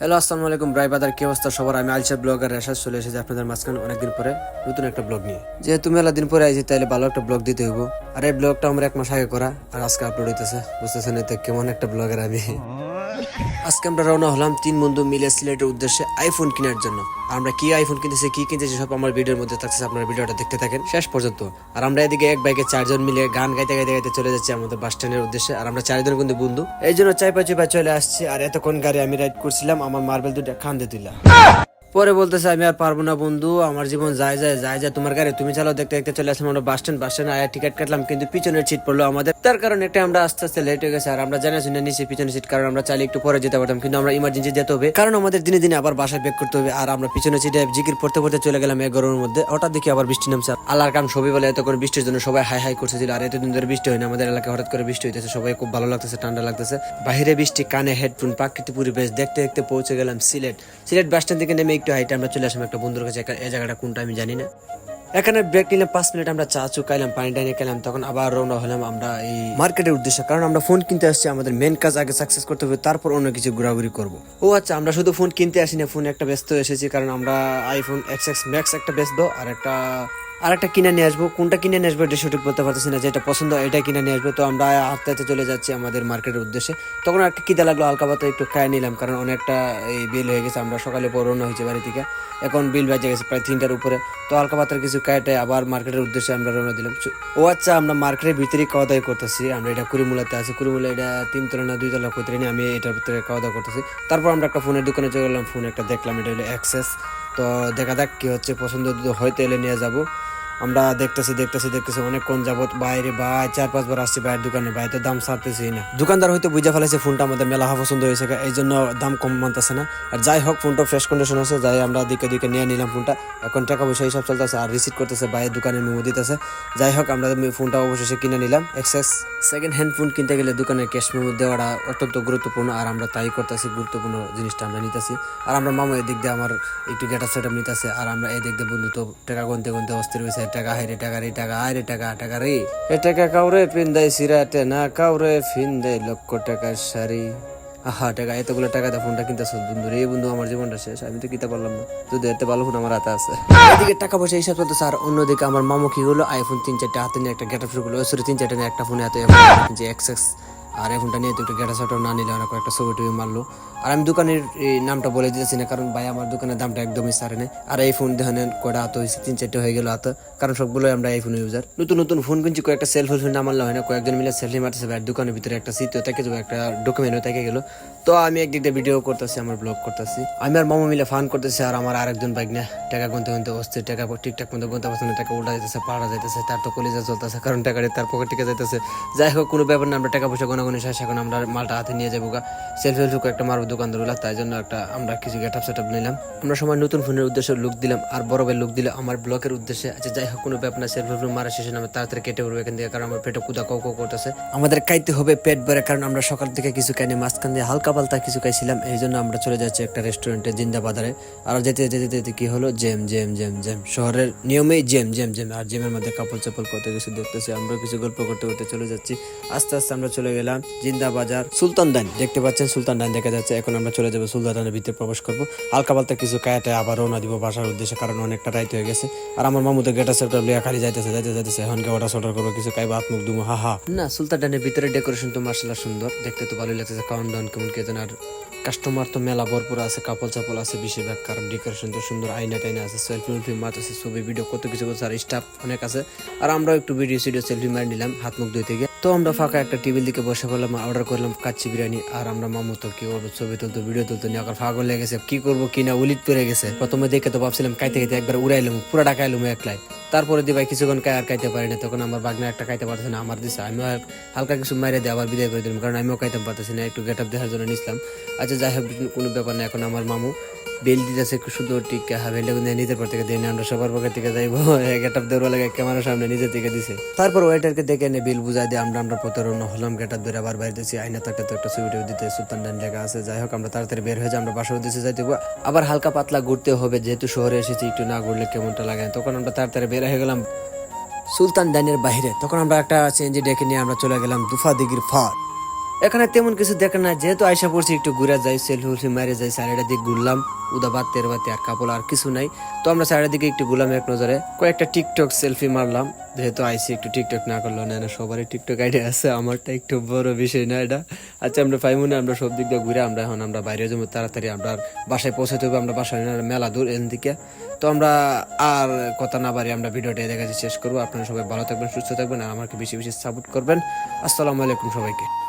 Hello আসসালামু আলাইকুম ব্রাই বাদার কি অবস্থা সবার? আমি আলসা ব্লগার রেশাদ, চলে এসেছি আপনাদের মাঝখানে অনেকদিন পরে নতুন একটা ব্লগ নিয়ে। যেহেতু মেলা দিন পরে আইছি তাহলে ভালো একটা ব্লগ দিতে হইব। আর এই ব্লগটা আমার এক মাস আগে করা, আর আজকে আপলোড হইতেছে। বুঝতেছেন এতে কেমন একটা ব্লগার আমি। আজকে আমরা রওনা হলাম তিন বন্ধু মিলে সিলেটের উদ্দেশ্যে আইফোন কেনার জন্য। আমরা কি আইফোন কিনতেছি, কি কিনতেছি, সব আমার ভিডিওর মধ্যে থাকছে আপনারা ভিডিওটা দেখতে থাকেন। শেষ পর্যন্ত। আর আমরা এদিকে এক বাইকে চারজন মিলে গান গাইতে গাইতে গাইতে চলে যাচ্ছি আমাদের বাস স্ট্যান্ডের উদ্দেশ্যে। আর আমরা চারজন কিন্তু বন্ধু। এই জন্য চাইপা চাইপা চলে আসছি। আর এতক্ষণ গাড়ি আমি রাইড করছিলাম, আমার মার্বেল দুটা খান্দে তুলা পরে বলতেছে, আমি আর পারব না বন্ধু, আমার জীবন যায় যায় যায় যায়, তোমার গাড়ি তুমি চালাও, দেখতে দেখতে চলে আসলাম, আমরা বাস স্ট্যান্ড বাস স্ট্যান্ড আয়া টিকিট কাটলাম, কিন্তু পিছনের সিট পড়ল আমাদের। তার কারণে একটা আমরা আস্তে আস্তে লেট হয়ে গেছে, আর আমরা জানা শুনে নিচ্ছি পিছনের সিট কারণ আমরা চাইলে একটু পরে যেতে পারতাম, কিন্তু আমরা ইমার্জেন্সি যেতে হবে। কারণ আমাদের দিনে দিনে আবার বাসায় ব্যাক করতে হবে, আর আমরা পিছনের সিটে জিকির পড়তে পড়তে চলে গেলাম এক গরমের মধ্যে। হঠাৎ দেখি আবার বৃষ্টি নামছে আল্লাহর কাম সবই বলে এত করে বৃষ্টির জন্য সবাই হাই হাই করতেছিল, আর এতদিন ধরে বৃষ্টি হয় না আমাদের এলাকায় হঠাৎ করে বৃষ্টি হইতেছে, সবাই খুব ভালো লাগতেছে, ঠান্ডা লাগতেছে। বাইরে বৃষ্টি, কানে হেডফোন প্রাকৃতিক পরিবেশ, দেখতে দেখতে পৌঁছে গেলাম সিলেট। সিলেট বাস স্ট্যান্ড থেকে নেমে একটু হাইটে আমরা চলে আসলাম একটা বন্ধুর কাছে এই জায়গাটা কোনটা আমি জানি না। এখানে ব্রেক নিলাম পাঁচ মিনিট, আমরা চা চু খাইলাম, পানি টানি খেলাম, তখন আবার রওনা হলাম আমরা এই মার্কেটের উদ্দেশ্যে। কারণ আমরা ফোন কিনতে আসছি, আমাদের মেন কাজ আগে সাকসেস করতে হবে, তারপর অন্য কিছু ঘোরাঘুরি করব। ও আচ্ছা আমরা শুধু ফোন কিনতে আসি না ফোন একটা ব্যস্ত এসেছি, কারণ আমরা আইফোন এক্স এক্স ম্যাক্স একটা ব্যস্ত, আর একটা আর একটা কিনে নিয়ে আসব। কোনটা কিনে নিয়ে আসব এটা সঠিক বলতে পারতেছি না, যেটা পছন্দ এটা কিনে নিয়ে আসব। তো আমরা হাঁটতে হাঁটতে চলে যাচ্ছি আমাদের মার্কেটের উদ্দেশ্যে। তখন একটা খিদে লাগল, হালকা পাতা একটু খায় নিলাম, কারণ অনেকটা এই বিল হয়ে গেছে, আমরা সকালে পর রওনা হয়েছে বাড়ি থেকে। এখন বিল বেজে গেছে প্রায় তিনটার উপরে। তো হালকা পাতার কিছু কাটে আবার মার্কেটের উদ্দেশ্যে আমরা রওনা দিলাম। ও আচ্ছা আমরা মার্কেটের ভিতরে খাওয়া দাওয়া করতেছি। আমরা এটা কুড়িমুলাতে আছি। কুড়িমুলা এটা তিনতলা না দুইতলা করতে নিয়ে আমি এটার ভিতরে খাওয়া দাওয়া করতেছি। তারপর আমরা একটা ফোনের দোকানে চলে গেলাম, ফোন একটা দেখলাম, এটা হলো অ্যাক্সেস তো দেখা যাক কি হচ্ছে, পছন্দ হয়তো এলে নিয়ে যাব। আমরা দেখতেছি দেখতেছি দেখতেছি অনেকক্ষণ যাবত বাইরে ভাই, চার পাঁচবার আসছি ভাইয়ের দোকানে। ভাই তো দাম ছাড়তেছি না। দোকানদার হয়তো বুঝে ফেলেছে ফোনটা আমাদের মেলা পছন্দ হয়েছে, এই জন্য দাম কম মানতেছে না। আর যাই হোক, ফোনটা ফ্রেশ কন্ডিশন আছে, যাই আমরা দিকে দিকে নিয়ে নিলাম ফোনটা। এখন টাকা পয়সা হিসাব চলতেছে, আর রিসিভ করতেছে, ভাইয়ের দোকানে মেমো দিতেছে। যাই হোক, আমরা ফোনটা অবশেষে কিনে নিলাম। এক্সেস সেকেন্ড হ্যান্ড ফোন কিনতে গেলে দোকানের ক্যাশ মেমো দেওয়াটা অত্যন্ত গুরুত্বপূর্ণ, আর আমরা তাই করতেছি, গুরুত্বপূর্ণ জিনিসটা আমরা নিতেছি। আর আমরা মামা এদিক দিয়ে আমার একটু গেটা সেটআপ নিতেছে, আর আমরা এদিক দিয়ে বন্ধু তো টাকা গুনতে গুনতে অস্থির হয়েছে। টাকা হাইরে টাকা রে টাকা আরে টাকা টাকা রে। এ টাকা কাউরে পিন দেয় সিরাটে, না কাউরে ফিন দেয় লক্ষ টাকার শাড়ি। আহা, টাকা, এতগুলো টাকা দিয়ে ফোনটা কিনতেছ বন্ধু রে। বন্ধু, আমার জীবনটা শেষ, আমি তো কিনতে পারলাম না। যদি এত ভালো ফোন, আমার হাতে আছে। এদিকে টাকা পয়সা হিসাব চলতেছে আর অন্যদিকে আমার মামু কি হলো আইফোন তিন চারটা হাতে নিয়ে একটা গেট আপ শুরু করল। সরি তিন চারটা নিয়ে একটা ফোনে হাতে যে এক্স এক্স আর এখনটা নিয়ে তো একটু গেটা সাটাও না নিলে অনেক একটা ছবি টবি মারলো। আর আমি দোকানের নামটা বলে দিতেছি না, কারণ ভাই আমার দোকানের দামটা একদমই সারে নেই। আর এই ফোন দেখেন, কয়টা হাত হয়েছে, তিন চারটে হয়ে গেল হাত কারণ সবগুলোই আমরা এই ফোন ইউজার নতুন নতুন ফোন কিনছি, কয়েকটা সেলফি ফোন না মারলে হয় না। কয়েকজন মিলে সেলফি মারতেছে, ভাই, দোকানের ভিতরে একটা সিটও থেকে যাব একটা ডকুমেন্টও থেকে গেল। তো আমি একদিক দিয়ে ভিডিও করতেছি আমার ব্লগ করতেছি। আমি আর মামা মিলে ফান করতেছি আর আমার আরেকজন বাইক না টাকা গুনতে গুনতে অস্থির টাকা ঠিকঠাক মতো গুনতে পারছে না টাকা উল্টা যাইতেছে পাড়া যাইতেছে তার তো কলিজা চলতেছে কারণ টাকাটি তার পকেট থেকে যাইতেছে। যাই হোক কোনো ব্যাপার না আমরা টাকা পয়সা গোনাগুনি শেষ এখন আমরা মালটা হাতে নিয়ে যাব গা। সেলফি সেলফি একটা মারবো দোকানদারগুলা তাই জন্য একটা আমরা কিছু গেট আপ সেট আপ নিলাম। আমরা সময় নতুন ফোনের উদ্দেশ্যে লুক দিলাম আর বড় ভাই লুক দিলে আমার ব্লকের উদ্দেশ্যে আচ্ছা যাই হোক কোনো ব্যাপার না সেলফি সেলফি মারা শেষে না, আমি তাড়াতাড়ি কেটে পড়ব এখান থেকে কারণ আমার পেটে কুদা কাউ করতেছে। আমাদের খাইতে হবে পেট ভরে কারণ আমরা সকাল থেকে কিছু খাইনি মাঝখান দিয়ে হালকা পাল্টা কিছু খাইছিলাম, এই জন্য আমরা চলে যাচ্ছি একটা রেস্টুরেন্টে জিন্দা বাজারে আর যেতে যেতে যেতে কি হলো? Jam jam jam jam. শহরের নিয়মেই জেম জেম জেম। আর জেমের মধ্যে কাপড় চাপল কত কিছু দেখতেছি আমরা কিছু গল্প করতে করতে চলে যাচ্ছি। আস্তে আস্তে আমরা চলে গেলাম জিন্দা বাজার সুলতান ডাইন দেখতে পাচ্ছেন সুলতান ডাইন দেখা যাচ্ছে, এখন আমরা চলে যাব সুলতান ভিতরে প্রবেশ করব। হালকা পাল্টা কিছু কায়াতে আবার রওনা দিব বাসার উদ্দেশ্যে, কারণ অনেকটা রাইত হয়ে গেছে। আর আমার মামু তো গেটা সেটআপ লিয়া খালি যাইতেছে যাইতে যাইতেছে। এখন কে অর্ডার সর্ডার করব, কিছু খাইবো, হাত মুখ দুমো হা হা। না, সুলতান ভিতরে ডেকোরেশন তো মার্শাল্লাহ সুন্দর, দেখতে তো ভালোই লাগতেছে কাউন্ট ডাউন কেমন কে জানে আর কাস্টমার তো মেলা ভরপুর আছে কাপল চাপল আছে, বেশিরভাগ কারণ ডেকোরেশন তো সুন্দর আইনা টাইনা আছে সেলফি উলফি মাছ আছে, ছবি ভিডিও কত কিছু করছে, আর স্টাফ অনেক আছে। আর আমরাও একটু ভিডিও সিডিও সেলফি মারি নিলাম, হাত মুখ ধুইতে গিয়ে তো আমরা ফাঁকা একটা টেবিল দিকে বসে পড়লাম অর্ডার করলাম, কাচ্চি বিরিয়ানি, আর আমরা মামু তো কি করব ছবি তুলতো ভিডিও তুলতো নিয়ে ফাগল লেগে গেছে। কি করব, কি না উলিট পড়ে গেছে। প্রথমে দেখে তো ভাবছিলাম, খাইতে খাইতে একবার উড়াইলাম, পুরো ডাকাইলাম একলাই। তারপরে দি ভাই কিছুক্ষণ আর খাইতে পারি না, তখন আমার বাগনা একটা খাইতে পারতেছে না, আমার দিছে। আমিও হালকা কিছু মাইরে দিয়ে আবার বিদায় করে দিলাম, কারণ আমিও খাইতে পারতেছি না, একটু গেট আপ দেখার জন্য নিছিলাম। আচ্ছা যাই হোক, কোনো ব্যাপার না, এখন আমার মামু টিকা হাবেলটা কিন্তু নিজের পর থেকে আমরা সবার থেকে যাইবো। গেট আপ দেওয়ার লাগে ক্যামেরার সামনে থেকে দিছে। তারপর ওয়েটারকে দেখে এনে বিল বুঝাই দিয়ে আমরা আমরা হলাম গেট আপ ধরে আবার বাইরে আইনা তো একটা দিতে সুলতান ডান লেখা আছে। যাই হোক, আমরা তাড়াতাড়ি বের হয়ে যাই, আমরা বাসার উদ্দেশ্যে যাইতে। আবার হালকা পাতলা ঘুরতে হবে, যেহেতু শহরে এসেছি, একটু না ঘুরলে কেমনটা লাগে? তখন আমরা তাড়াতাড়ি বের হয়ে গেলাম সুলতান ডাইনের বাইরে। তখন আমরা একটা চেঞ্জে ডেকে নিয়ে আমরা চলে গেলাম দুফা দিঘির ফার এখানে তেমন কিছু দেখে না, যেহেতু আয়সা পড়ছি, একটু ঘুরে যাই, সেলফি উলফি মারে যাই সাইডের দিকে ঘুরলাম, উদা বাদ তের আর কাপড় আর কিছু নাই। তো আমরা সাইডের দিকে একটু ঘুরলাম এক নজরে। কয়েকটা টিকটক সেলফি মারলাম, যেহেতু আইসি একটু টিকটক না করল না না, সবারই টিকটক আইডিয়া আছে, আমারটা একটু বড় বিষয় না এটা। আচ্ছা আমরা পাইমু না আমরা সব দিক দিয়ে ঘুরে, আমরা এখন আমরা বাইরে যাব, তাড়াতাড়ি আমরা বাসায় পৌঁছাতে হবে, আমরা বাসায় মেলা দূর এখান থেকে তো আমরা আর কথা না বাড়ি আমরা ভিডিওটা দেখা শেষ করব। আপনারা সবাই ভালো থাকবেন, সুস্থ থাকবেন, আর আমাকে বেশি বেশি সাপোর্ট করবেন। আসসালামু আলাইকুম সবাইকে।